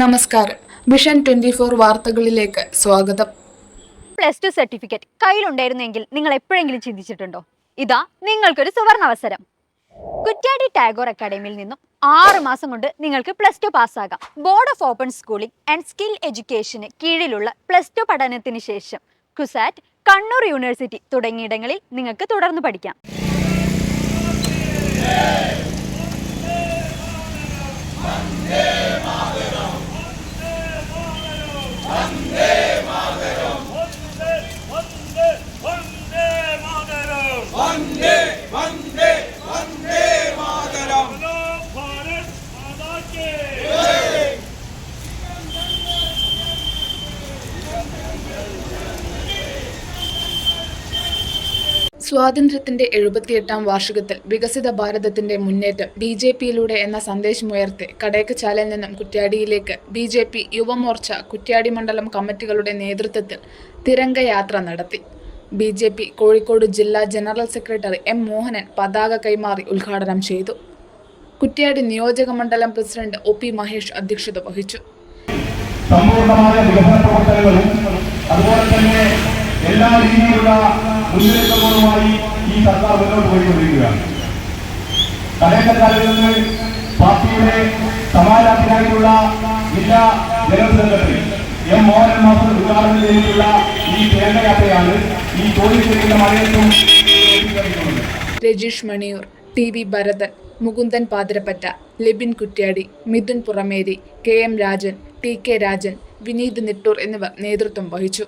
നമസ്കാരം. Vision twenty four വാർത്തകളിലേക്ക് സ്വാഗതം. പ്ലസ് ടു സർട്ടിഫിക്കറ്റ് കയ്യിലുണ്ടായിരുന്നെങ്കിൽ നിങ്ങൾ എപ്പോഴെങ്കിലും ചിന്തിച്ചിട്ടുണ്ടോ? ഇതാ നിങ്ങൾക്കൊരു സുവർണ അവസരം. കുറ്റ്യാടി ടാഗോർ അക്കാഡമിയിൽ നിന്നും ആറ് മാസം കൊണ്ട് നിങ്ങൾക്ക് plus two പാസ്സാകാം board of open schooling and skill എഡ്യൂക്കേഷന് കീഴിലുള്ള പ്ലസ് ടു പഠനത്തിന് ശേഷം കുസാറ്റ് കണ്ണൂർ യൂണിവേഴ്സിറ്റി തുടങ്ങിയിടങ്ങളിൽ നിങ്ങൾക്ക് തുടർന്ന് പഠിക്കാം. വന്ദേ സ്വാതന്ത്ര്യത്തിന്റെ എഴുപത്തിയെട്ടാം വാർഷികത്തിൽ വികസിത ഭാരതത്തിന്റെ മുന്നേറ്റം ബി ജെ പിയിലൂടെ എന്ന സന്ദേശമുയർത്തി കടയക്കച്ചാലിൽ നിന്നും കുറ്റ്യാടിയിലേക്ക് B J P Yuva Morcha Kuttiadi മണ്ഡലം കമ്മിറ്റികളുടെ നേതൃത്വത്തിൽ തിരംഗയാത്ര നടത്തി. ബി ജെ പി കോഴിക്കോട് ജില്ലാ ജനറൽ സെക്രട്ടറി എം മോഹനൻ പതാക കൈമാറി ഉദ്ഘാടനം ചെയ്തു. കുറ്റ്യാടി നിയോജക മണ്ഡലം പ്രസിഡന്റ് ഒ പി മഹേഷ് അധ്യക്ഷത വഹിച്ചു. സമ്പൂർണമായ അതുപോലെ തന്നെ എല്ലാ രീതിയിലുള്ള ഈ സർക്കാർ മുന്നോട്ട് പോയിക്കൊണ്ടിരിക്കുകയാണ്. കടേക്കക്കാരിൽ നിന്ന് പാർട്ടിയുടെ സമാജാത്തിനായിട്ടുള്ള ജില്ലാ ജനറൽ സെക്രട്ടറി എം മോഹൻ മാസം ഉദ്ഘാടനം ചെയ്തിട്ടുള്ള ഈ തിരങ്കയാത്രയാണ് ഈ ചോദിച്ചിരിക്കുന്ന മഴയത്തും Rajeesh Maniyur T V Bharathan Mukundan Pathirappatta Libin Kuttiadi Midhun Purameri K M Rajan T K Rajan Vineeth Nittoor എന്നിവർ നേതൃത്വം വഹിച്ചു.